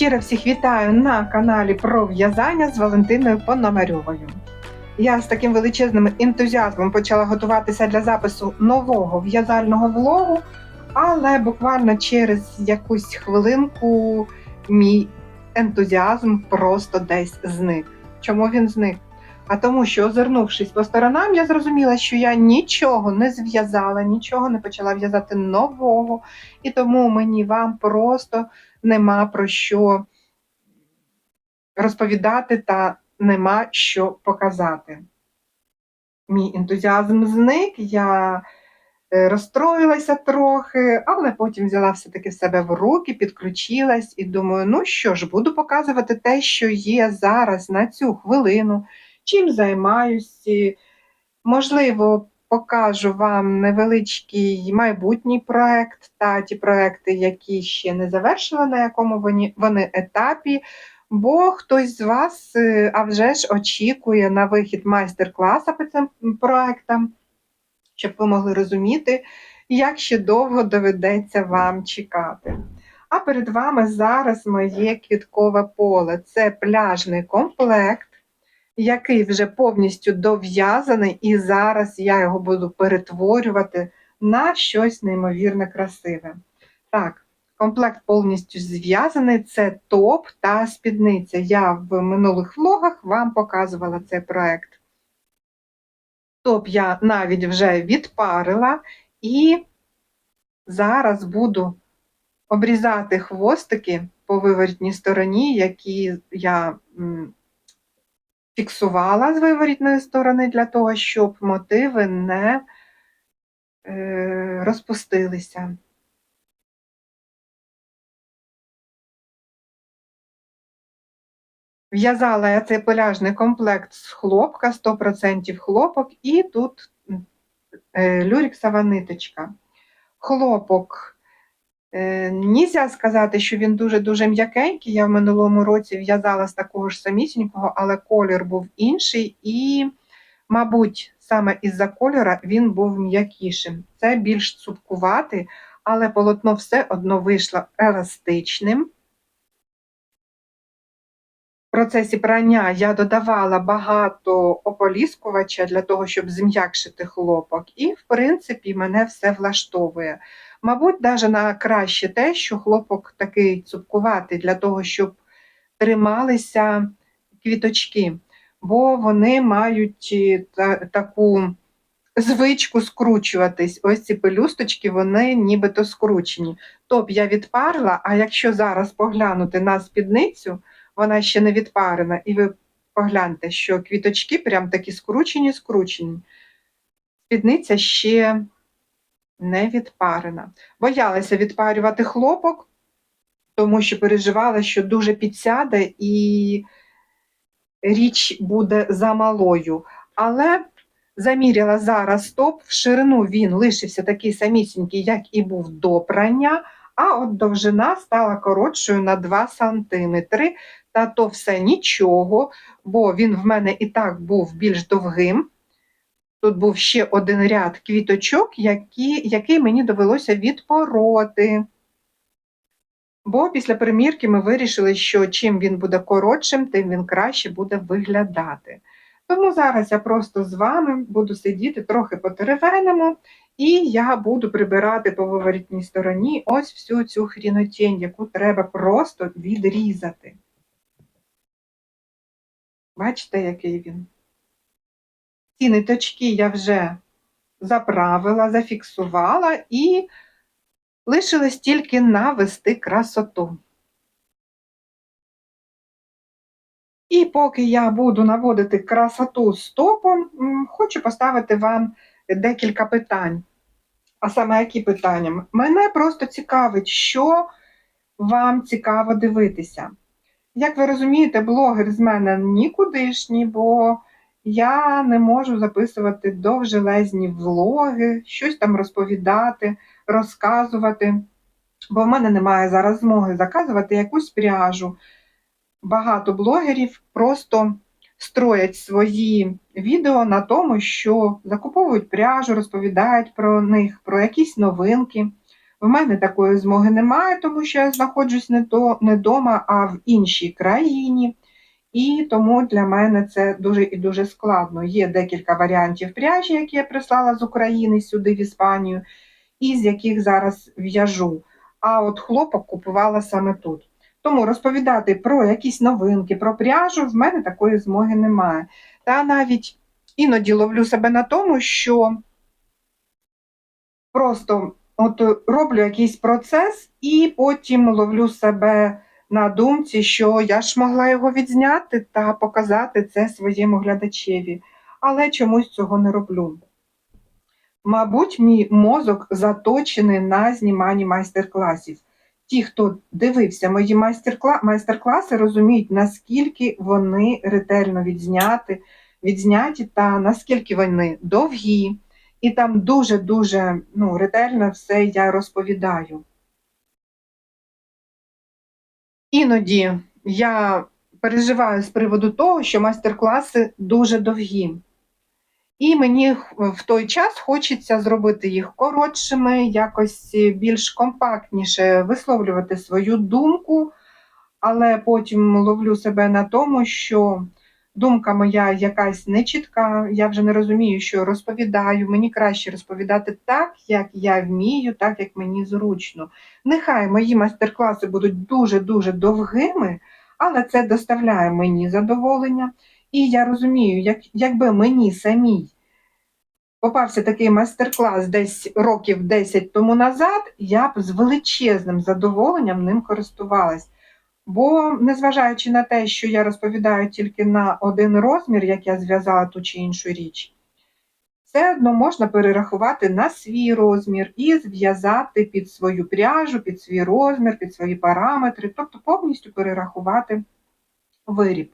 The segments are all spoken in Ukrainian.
Щиро всіх вітаю на каналі про в'язання з Валентиною Пономарьовою. Я з таким величезним ентузіазмом почала готуватися для запису нового в'язального влогу, але буквально через якусь хвилинку мій ентузіазм просто десь зник. Чому він зник? А тому, що, озирнувшись по сторонам, я зрозуміла, що я нічого не зв'язала, нічого не почала в'язати нового, і тому мені вам просто нема про що розповідати та нема що показати. Мій ентузіазм зник, я е, розстроїлася трохи, але потім взяла все-таки в себе в руки, підключилась і думаю, ну що ж, буду показувати те, що є зараз на цю хвилину, чим займаюся. Можливо, покажу вам невеличкий майбутній проект та ті проекти, які ще не завершили, на якому вони, вони етапі. Бо хтось з вас, е, а вже ж очікує на вихід майстер-класа по цим проектам, щоб ви могли розуміти, як ще довго доведеться вам чекати. А перед вами зараз моє квіткове поле. Це пляжний комплект, який вже повністю дов'язаний, і зараз я його буду перетворювати на щось неймовірно красиве. Так, комплект повністю зв'язаний. Це топ та спідниця. Я в минулих влогах вам показувала цей проект. Топ я навіть вже відпарила і зараз буду обрізати хвостики по виворітній стороні, які я фіксувала з виворітної сторони для того, щоб мотиви не е, розпустилися. В'язала я цей пляжний комплект з хлопка, 100% хлопок, і тут е, люріксова ниточка. Хлопок. Е, Нельзя сказати, що він дуже-дуже м'якенький. Я в минулому році в'язала з такого ж самісінького, але колір був інший, і, мабуть, саме із-за кольора він був м'якішим. Це більш цупкуватий, але полотно все одно вийшло еластичним. В процесі прання я додавала багато ополіскувача для того, щоб зм'якшити хлопок, і, в принципі, мене все влаштовує. Мабуть, навіть на краще те, що хлопок такий цупкуватий для того, щоб трималися квіточки, бо вони мають е, та- таку звичку скручуватись. Ось ці пелюсточки, вони нібито скручені. Топ я відпарила, а якщо зараз поглянути на спідницю, вона ще не відпарена, і ви погляньте, що квіточки прям такі скручені, скручені. Спідниця ще не відпарена. Боялася відпарювати хлопок, тому що переживала, що дуже підсяде і річ буде замалою. Але заміряла зараз топ, в ширину він лишився такий самісінький, як і був до прання, а от довжина стала коротшою на 2 см. Та то все нічого, бо він в мене і так був більш довгим. Тут був ще один ряд квіточок, які, який мені довелося відпороти. Бо після примірки ми вирішили, що чим він буде коротшим, тим він краще буде виглядати. Тому зараз я просто з вами буду сидіти трохи по-теревеному, і я буду прибирати по виворітній стороні ось всю цю хрінотень, яку треба просто відрізати. Бачите, який він? Ці ниточки я вже заправила, зафіксувала і лишилось тільки навести красоту. І поки я буду наводити красоту стопом, хочу поставити вам декілька питань. А саме які питання? Мене просто цікавить, що вам цікаво дивитися. Як ви розумієте, блогер з мене нікудишній, бо я не можу записувати довжелезні влоги, щось там розповідати, розказувати, бо в мене немає зараз змоги заказувати якусь пряжу. Багато блогерів просто строять свої відео на тому, що закуповують пряжу, розповідають про них, про якісь новинки. В мене такої змоги немає, тому що я знаходжусь не, дома, а в іншій країні. І тому для мене це дуже і дуже складно. Є декілька варіантів пряжі, які я прислала з України сюди, в Іспанію, і з яких зараз в'яжу. А от хлопок купувала саме тут. Тому розповідати про якісь новинки, про пряжу в мене такої змоги немає. Та навіть іноді ловлю себе на тому, що просто от роблю якийсь процес і потім ловлю себе на думці, що я ж могла його відзняти та показати це своєму глядачеві, але чомусь цього не роблю. Мабуть, мій мозок заточений на зніманні майстер-класів. Ті, хто дивився мої майстер-кла- майстер-класи, розуміють, наскільки вони ретельно відзняти, відзняті та наскільки вони довгі, і там дуже-дуже ну, ретельно все я розповідаю. Іноді я переживаю з приводу того, що майстер-класи дуже довгі. І мені в той час хочеться зробити їх коротшими, якось більш компактніше висловлювати свою думку, але потім ловлю себе на тому, що думка моя якась нечітка, я вже не розумію, що розповідаю. Мені краще розповідати так, як я вмію, так як мені зручно. Нехай мої майстер-класи будуть дуже-дуже довгими, але це доставляє мені задоволення. І я розумію, як, якби мені самій попався такий майстер-клас десь років 10 тому назад, я б з величезним задоволенням ним користувалась. Бо, незважаючи на те, що я розповідаю тільки на один розмір, як я зв'язала ту чи іншу річ, все одно можна перерахувати на свій розмір і зв'язати під свою пряжу, під свій розмір, під свої параметри, тобто повністю перерахувати виріб.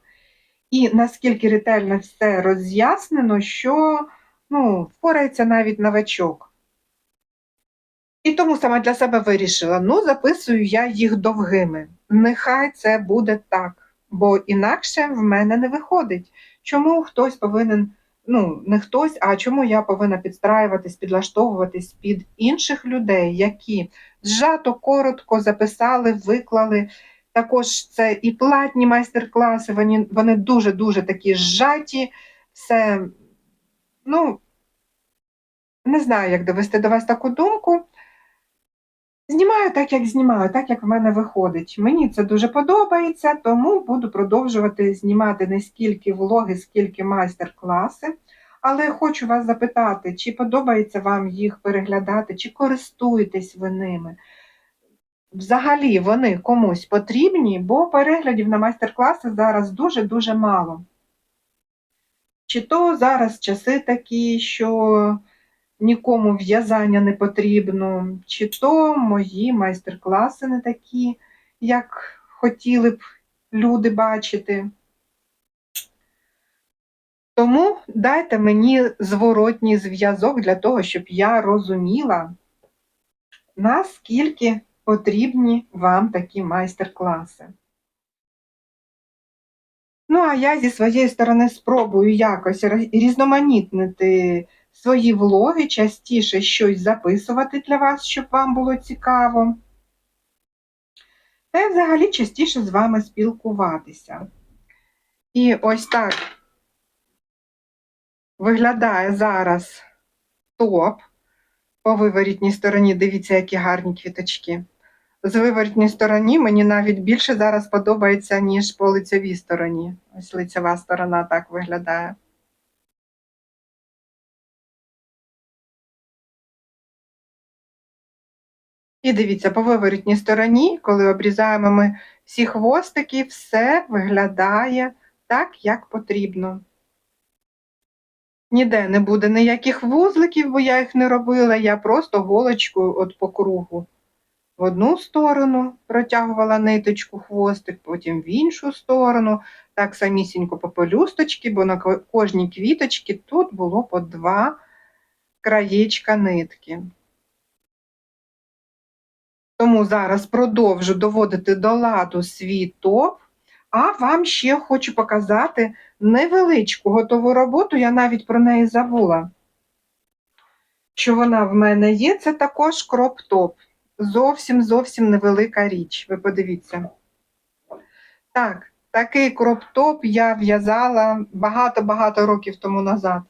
І наскільки ретельно все роз'яснено, що ну, впорається навіть новачок. І тому саме для себе вирішила: ну, записую я їх довгими. Нехай це буде так, бо інакше в мене не виходить. Чому хтось повинен, ну, не хтось, а чому я повинна підстраюватись, підлаштовуватись під інших людей, які зжато, коротко записали, виклали. Також це і платні майстер-класи, вони, вони дуже-дуже такі зжаті, все, ну, не знаю, як довести до вас таку думку. Знімаю так, як знімаю, так як в мене виходить. Мені це дуже подобається, тому буду продовжувати знімати не скільки влоги, скільки майстер-класи. Але хочу вас запитати, чи подобається вам їх переглядати, чи користуєтесь ви ними? Взагалі вони комусь потрібні, бо переглядів на майстер-класи зараз дуже-дуже мало. Чи то зараз часи такі, що нікому в'язання не потрібно, чи то мої майстер-класи не такі, як хотіли б люди бачити. Тому дайте мені зворотній зв'язок для того, щоб я розуміла, наскільки потрібні вам такі майстер-класи. Ну, а я зі своєї сторони спробую якось різноманітнити свої влоги, частіше щось записувати для вас, щоб вам було цікаво. Та й взагалі частіше з вами спілкуватися. І ось так виглядає зараз топ. По виворітній стороні, дивіться, які гарні квіточки. З виворітній стороні мені навіть більше зараз подобається, ніж по лицевій стороні. Ось лицева сторона так виглядає. І дивіться, по виворітній стороні, коли обрізаємо ми всі хвостики, все виглядає так, як потрібно. Ніде не буде ніяких вузликів, бо я їх не робила, я просто голочкою от по кругу. В одну сторону протягувала ниточку, хвостик, потім в іншу сторону, так самісінько по пелюсточки, бо на кожній квіточці тут було по два краєчка нитки. Тому зараз продовжу доводити до ладу свій топ, а вам ще хочу показати невеличку готову роботу, я навіть про неї забула. Що вона в мене є, це також кроп-топ. зовсім зовсім невелика річ. Ви подивіться. Так, такий кроп-топ я в'язала багато-багато років тому назад.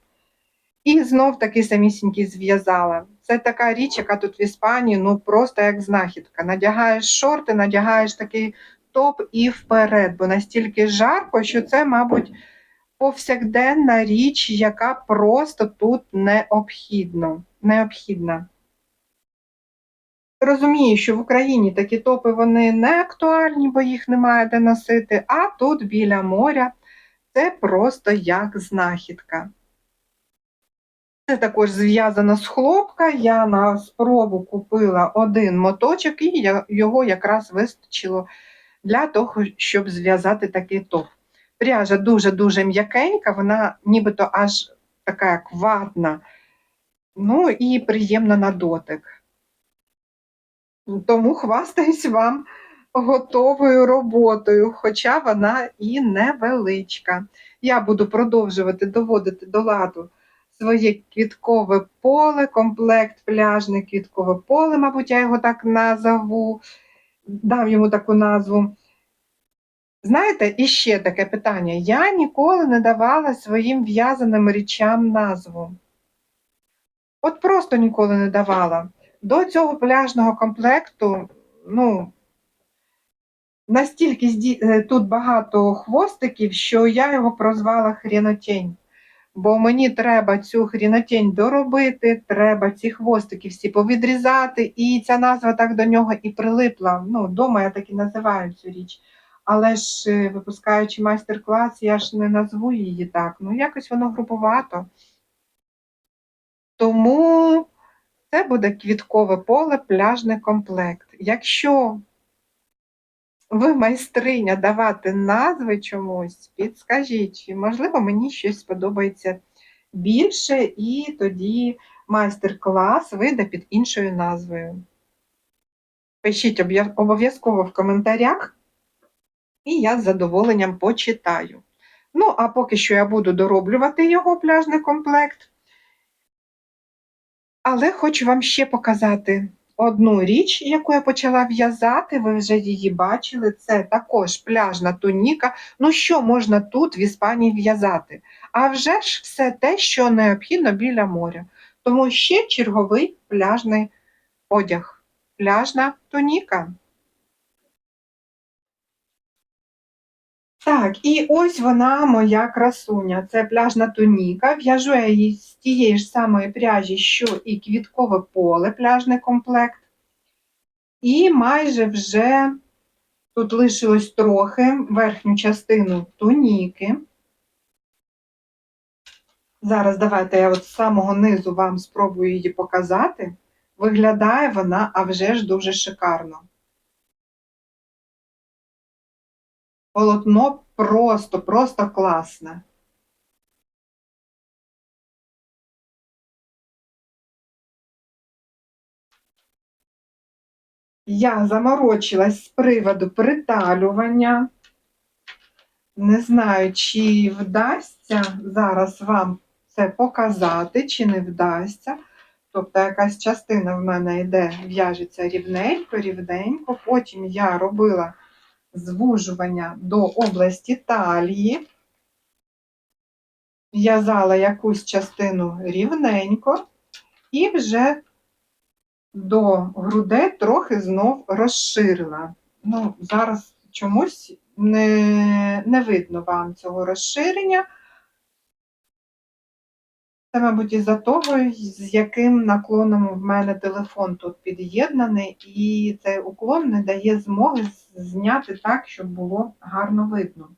І знов такий самісінький зв'язала. Це така річ, яка тут в Іспанії, ну просто як знахідка. Надягаєш шорти, надягаєш такий топ і вперед, бо настільки жарко, що це, мабуть, повсякденна річ, яка просто тут необхідно, необхідна. Розумію, що в Україні такі топи вони не актуальні, бо їх немає де носити, а тут біля моря це просто як знахідка. Це також зв'язано з хлопка. Я на спробу купила один моточок, і його якраз вистачило для того, щоб зв'язати такий топ. Пряжа дуже-дуже м'якенька, вона нібито аж така як ватна, ну і приємна на дотик. Тому хвастаюсь вам готовою роботою, хоча вона і невеличка. Я буду продовжувати доводити до ладу своє квіткове поле, комплект пляжне квіткове поле, мабуть, я його так назову, дам йому таку назву. Знаєте, і ще таке питання. Я ніколи не давала своїм в'язаним річам назву. От просто ніколи не давала. До цього пляжного комплекту, ну, настільки е, тут багато хвостиків, що я його прозвала хрінотень. Бо мені треба цю хрінотень доробити, треба ці хвостики всі повідрізати, і ця назва так до нього і прилипла. Ну, дома я так і називаю цю річ. Але ж, е, випускаючи майстер-клас, я ж не назву її так. Ну, якось воно грубовато. Тому це буде квіткове поле, пляжний комплект. Якщо ви майстриня давати назви чомусь, підскажіть, чи, можливо, мені щось сподобається більше, і тоді майстер-клас вийде під іншою назвою. Пишіть обов'язково в коментарях, і я з задоволенням почитаю. Ну, а поки що я буду дороблювати його пляжний комплект. Але хочу вам ще показати одну річ, яку я почала в'язати. Ви вже її бачили. Це також пляжна туніка. Ну, що можна тут в Іспанії в'язати? А вже ж все те, що необхідно біля моря. Тому ще черговий пляжний одяг. Пляжна туніка. Так, і ось вона моя красуня. Це пляжна туніка. В'яжу я її з тієї ж самої пряжі, що і квіткове поле, пляжний комплект. І майже вже тут лишилось трохи верхню частину туніки. Зараз давайте я от з самого низу вам спробую її показати. Виглядає вона, а вже ж дуже шикарно. Полотно просто, просто класне. Я заморочилась з приводу приталювання. Не знаю, чи вдасться зараз вам це показати, чи не вдасться. Тобто якась частина в мене йде, в'яжеться рівненько, рівненько. Потім я робила звужування до області талії, в'язала якусь частину рівненько і вже до грудей трохи знов розширила. Ну, зараз чомусь не, не видно вам цього розширення. Це, мабуть, із-за того, з яким наклоном в мене телефон тут під'єднаний, і цей уклон не дає змоги зняти так, щоб було гарно видно.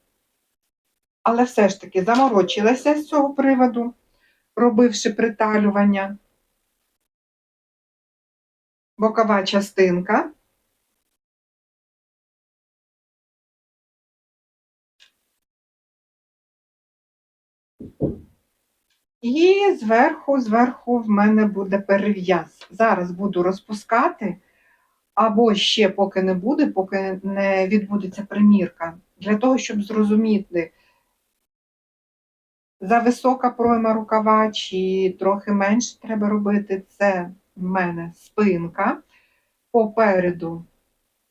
Але все ж таки заморочилася з цього приводу, робивши приталювання. Бокова частинка. І зверху, зверху в мене буде перев'яз. Зараз буду розпускати, або ще поки не буде, поки не відбудеться примірка, для того, щоб зрозуміти, за висока пройма рукава, чи трохи менше треба робити. Це в мене спинка. попереду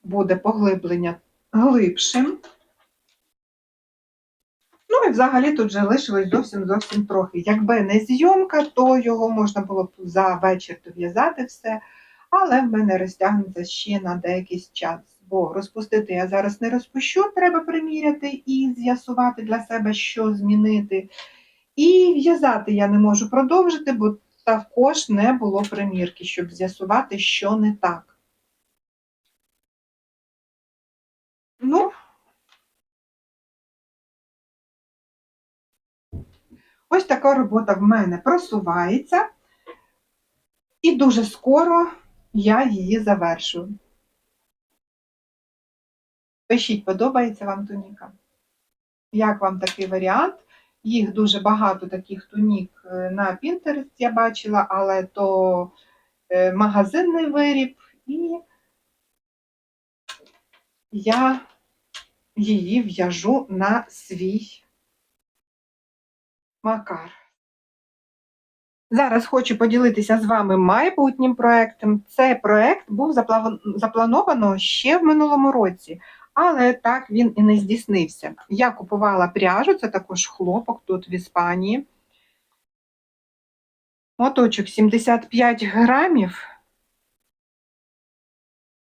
буде поглиблення глибшим. І взагалі тут вже лишилось зовсім зовсім трохи. Якби не зйомка, то його можна було б за вечір дов'язати все, але в мене розтягнеться ще на деякий час. Бо розпустити я зараз не розпущу, треба приміряти і з'ясувати для себе, що змінити. І в'язати я не можу продовжити, бо також не було примірки, щоб з'ясувати, що не так. Ну, ось така робота в мене просувається, і дуже скоро я її завершу. Пишіть, подобається вам туніка? Як вам такий варіант? Їх дуже багато таких тунік е, на Pinterest я бачила, але то е, магазинний виріб, і я її в'яжу на свій макар. Зараз хочу поділитися з вами майбутнім проектом. Цей проект був заплановано ще в минулому році, але так він і не здійснився. Я купувала пряжу, це також хлопок тут в Іспанії. Моточок 75 грамів.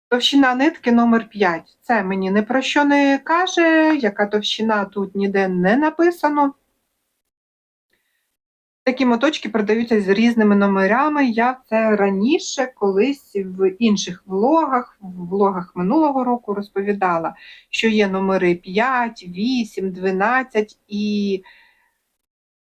Товщина нитки номер 5. Це мені не про що не каже, яка товщина тут ніде не написано. Такі моточки продаються з різними номерами. Я це раніше колись в інших влогах, в влогах минулого року розповідала, що є номери 5, 8, 12 і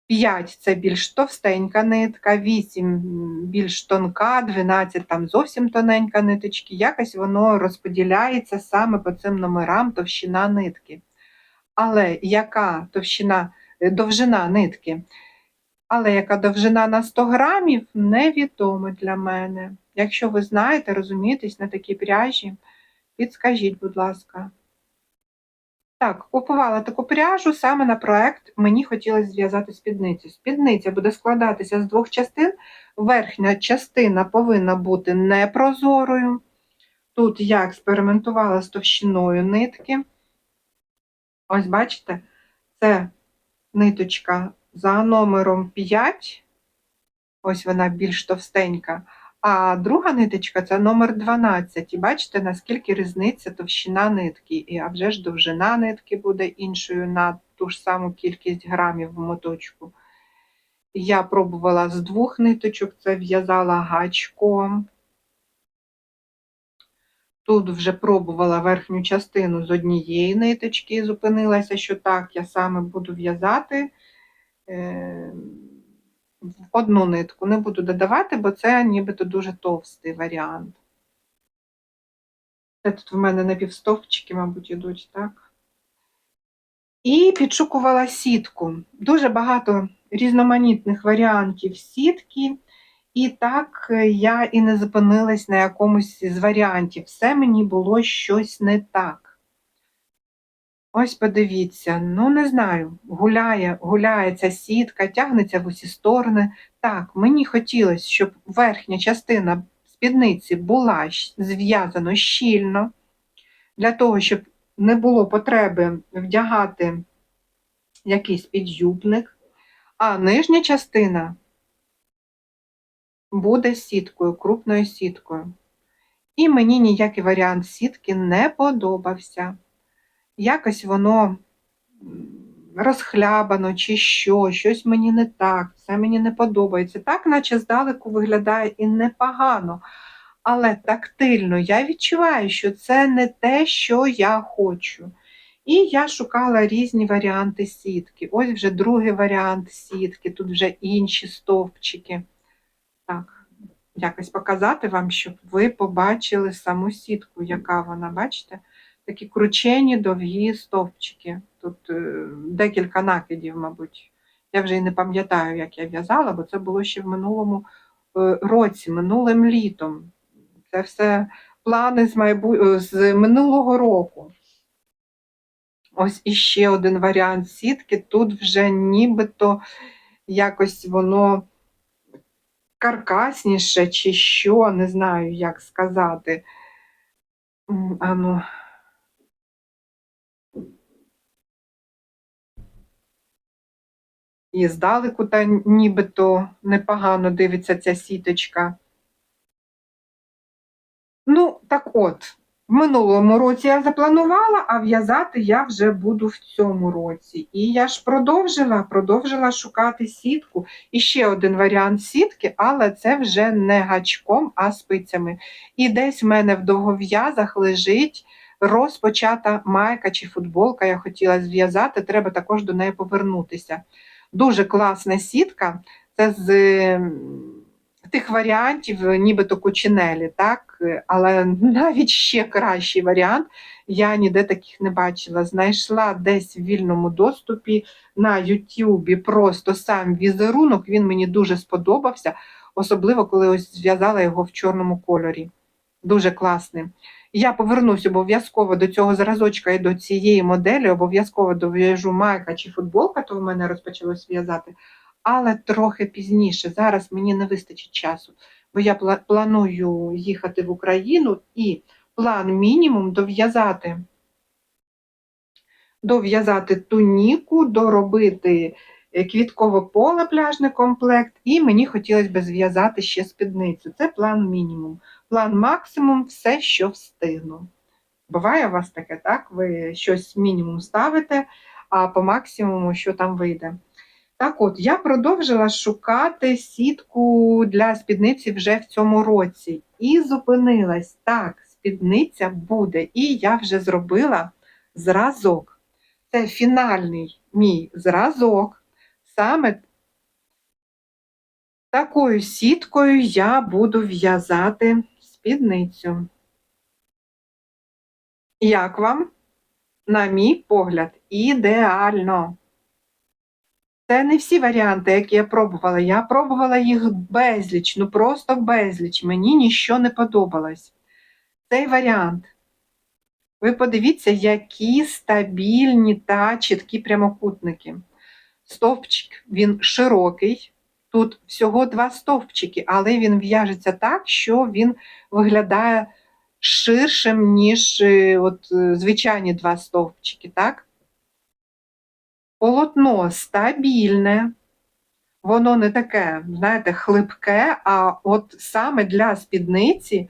5 це більш товстенька нитка, 8 більш тонка, 12 там зовсім тоненька ниточки. Якось воно розподіляється саме по цим номерам товщина нитки. Але яка товщина, е, довжина нитки? Але яка довжина на 100 грамів, невідомо для мене. Якщо ви знаєте, розумієтесь на такій пряжі, підскажіть, будь ласка. Так, купувала таку пряжу саме на проект. Мені хотілося зв'язати спідницю. Спідниця буде складатися з двох частин. Верхня частина повинна бути непрозорою. Тут я експериментувала з товщиною нитки. Ось бачите, це ниточка за номером 5. Ось вона більш товстенька. А друга ниточка це номер 12. І бачите, наскільки різниця товщина нитки. І а вже ж довжина нитки буде іншою на ту ж саму кількість грамів в моточку. Я пробувала з двох ниточок, це в'язала гачком. Тут вже пробувала верхню частину з однієї ниточки зупинилася, що так, я саме буду в'язати одну нитку. Не буду додавати, бо це нібито дуже товстий варіант. Це тут в мене напівстовпчики, мабуть, ідуть, так? І підшукувала сітку. Дуже багато різноманітних варіантів сітки. І так е, я і не зупинилась на якомусь з варіантів. Все мені було щось не так. Ось подивіться, ну не знаю, гуляє, гуляє ця сітка, тягнеться в усі сторони. Так, мені хотілося, щоб верхня частина спідниці була зв'язана щільно, для того, щоб не було потреби вдягати якийсь підюбник, а нижня частина буде сіткою, крупною сіткою. І мені ніякий варіант сітки не подобався. Якось воно розхлябано чи що, щось мені не так, все мені не подобається. Так, наче здалеку виглядає і непогано. Але тактильно я відчуваю, що це не те, що я хочу. І я шукала різні варіанти сітки. Ось вже другий варіант сітки, тут вже інші стовпчики. Так, якось показати вам, щоб ви побачили саму сітку, яка вона, бачите? Такі кручені, довгі стовпчики. Тут е, декілька накидів, мабуть. Я вже і не пам'ятаю, як я в'язала, бо це було ще в минулому е, році, минулим літом. Це все плани з, майбу... е, з минулого року. Ось іще один варіант сітки. Тут вже нібито якось воно каркасніше, чи що, не знаю, як сказати. М, А ну. І здалеку та нібито непогано дивиться ця сіточка. Ну, так от, в минулому році я запланувала, а в'язати я вже буду в цьому році. І я ж продовжила, продовжила шукати сітку. І ще один варіант сітки, але це вже не гачком, а спицями. І десь в мене в довгов'язах лежить розпочата майка чи футболка. Я хотіла зв'язати, треба також до неї повернутися. Дуже класна сітка. Це з тих варіантів, нібито кучинелі, так? Але навіть ще кращий варіант я ніде таких не бачила. Знайшла десь в вільному доступі на Ютубі просто сам візерунок, він мені дуже сподобався, особливо коли ось зв'язала його в чорному кольорі. Дуже класний. Я повернусь обов'язково до цього зразочка і до цієї моделі, обов'язково дов'яжу майка чи футболка, то в мене розпочалось в'язати, але трохи пізніше. Зараз мені не вистачить часу, бо я планую їхати в Україну і план мінімум дов'язати дов'язати туніку, доробити е, квіткове поле пляжний комплект, і мені хотілося б зв'язати ще спідницю. Це план мінімум. План максимум все, що встигну. Буває у вас таке, так? Ви щось мінімум ставите, а по максимуму що там вийде. Так от, я продовжила шукати сітку для спідниці вже в цьому році. І зупинилась. Так, спідниця буде. І я вже зробила зразок. Це фінальний мій зразок. Саме такою сіткою я буду в'язати спідницю. Як вам? На мій погляд, ідеально. Це не всі варіанти, які я пробувала. Я пробувала їх безліч, ну просто безліч. Мені нічого не подобалось. Цей варіант. Ви подивіться, які стабільні та чіткі прямокутники. Стовпчик він широкий. Тут всього два стовпчики, але він в'яжеться так, що він виглядає ширшим, ніж е, от, е, звичайні два стовпчики. так? Полотно стабільне, воно не таке, знаєте, хлипке, а от саме для спідниці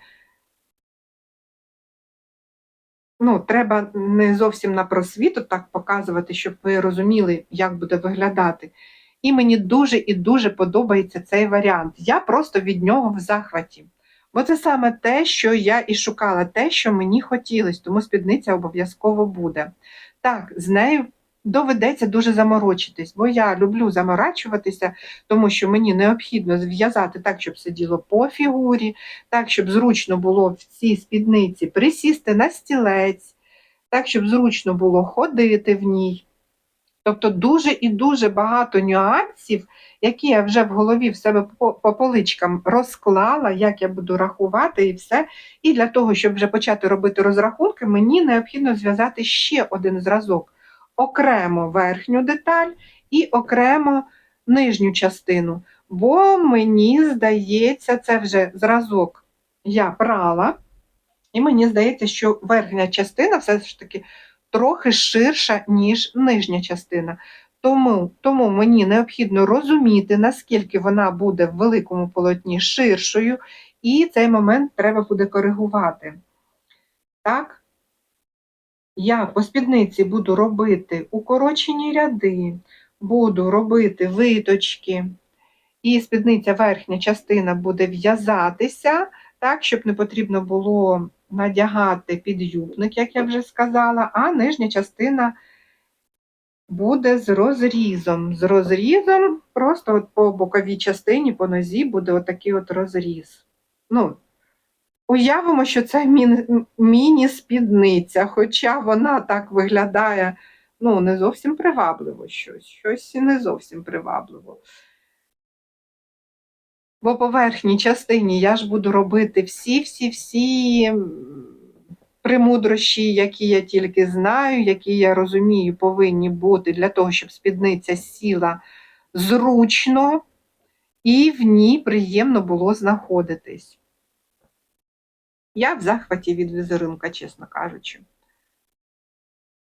ну, треба не зовсім на просвіту так показувати, щоб ви розуміли, як буде виглядати. І мені дуже і дуже подобається цей варіант. Я просто від нього в захваті. Бо це саме те, що я і шукала, те, що мені хотілося, тому спідниця обов'язково буде. Так, з нею доведеться дуже заморочитись, бо я люблю заморачуватися, тому що мені необхідно зв'язати так, щоб сиділо по фігурі, так, щоб зручно було в цій спідниці присісти на стілець, так, щоб зручно було ходити в ній. Тобто дуже і дуже багато нюансів, які я вже в голові в себе по, по поличкам розклала, як я буду рахувати і все. І для того, щоб вже почати робити розрахунки, мені необхідно зв'язати ще один зразок. Окремо верхню деталь і окремо нижню частину. Бо мені здається, це вже зразок я прала, і мені здається, що верхня частина все ж таки трохи ширша, ніж нижня частина. Тому, тому мені необхідно розуміти, наскільки вона буде в великому полотні ширшою, і цей момент треба буде коригувати. Так, я по спідниці буду робити укорочені ряди, буду робити виточки, і спідниця верхня частина буде в'язатися так, щоб не потрібно було надягати підюбник, як я вже сказала, а нижня частина буде з розрізом. З розрізом, просто от по боковій частині, по нозі буде отакий от розріз. Ну, уявимо, що це міні-спідниця, хоча вона так виглядає ну, не зовсім привабливо щось, щось не зовсім привабливо. По верхній частині я ж буду робити всі-всі-всі премудрощі, які я тільки знаю, які я розумію, повинні бути для того, щоб спідниця сіла зручно і в ній приємно було знаходитись. Я в захваті від візерунка, чесно кажучи.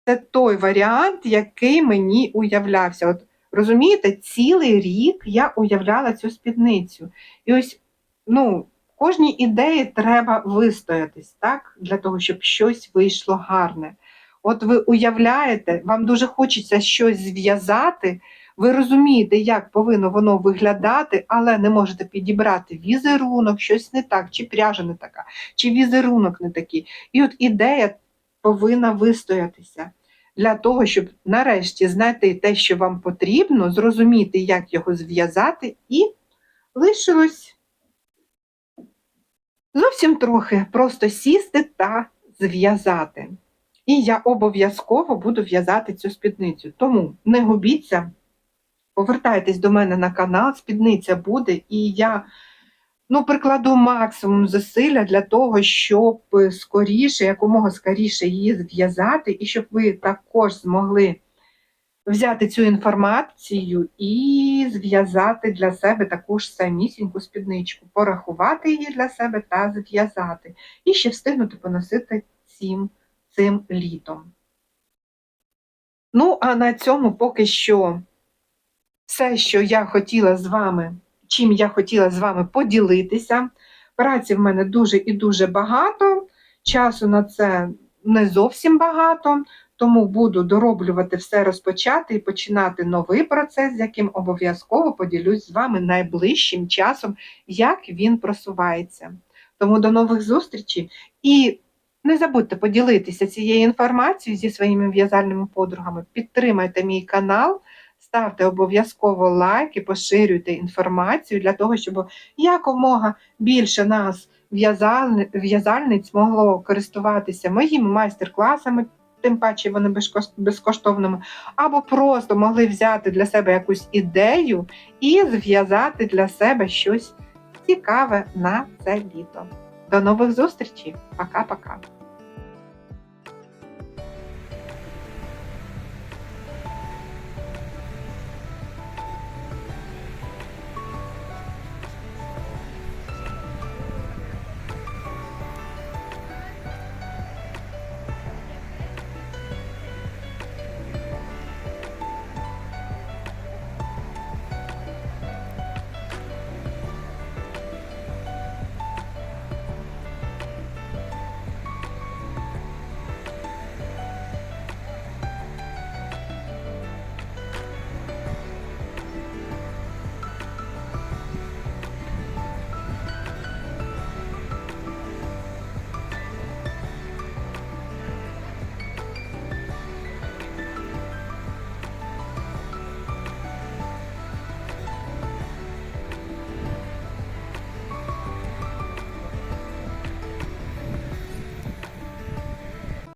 Це той варіант, який мені уявлявся. От розумієте, цілий рік я уявляла цю спідницю. І ось, ну, кожній ідеї треба вистоятись, так? Для того, щоб щось вийшло гарне. От ви уявляєте, вам дуже хочеться щось зв'язати, ви розумієте, як повинно воно виглядати, але не можете підібрати візерунок, щось не так, чи пряжа не така, чи візерунок не такий. І от ідея повинна вистоятися для того, щоб нарешті знайти те, що вам потрібно, зрозуміти, як його зв'язати, і лишилось зовсім трохи просто сісти та зв'язати. І я обов'язково буду в'язати цю спідницю. Тому не губіться, повертайтесь до мене на канал, спідниця буде, і я ну, прикладу максимум зусилля для того, щоб скоріше, якомога скоріше її зв'язати, і щоб ви також змогли взяти цю інформацію і зв'язати для себе таку ж самісіньку спідничку, порахувати її для себе та зв'язати. І ще встигнути поносити цим, цим літом. Ну, а на цьому поки що все, що я хотіла з вами, чим я хотіла з вами поділитися. Праці в мене дуже і дуже багато, часу на це не зовсім багато, тому буду дороблювати все розпочати і починати новий процес, з яким обов'язково поділюсь з вами найближчим часом, як він просувається. Тому до нових зустрічей і не забудьте поділитися цією інформацією зі своїми в'язальними подругами. Підтримайте мій канал, ставте обов'язково лайк і поширюйте інформацію для того, щоб якомога більше нас в'язальни- в'язальниць могло користуватися моїми майстер-класами, тим паче вони безкош- безкоштовними, або просто могли взяти для себе якусь ідею і зв'язати для себе щось цікаве на це літо. До нових зустрічей! Пока-пока!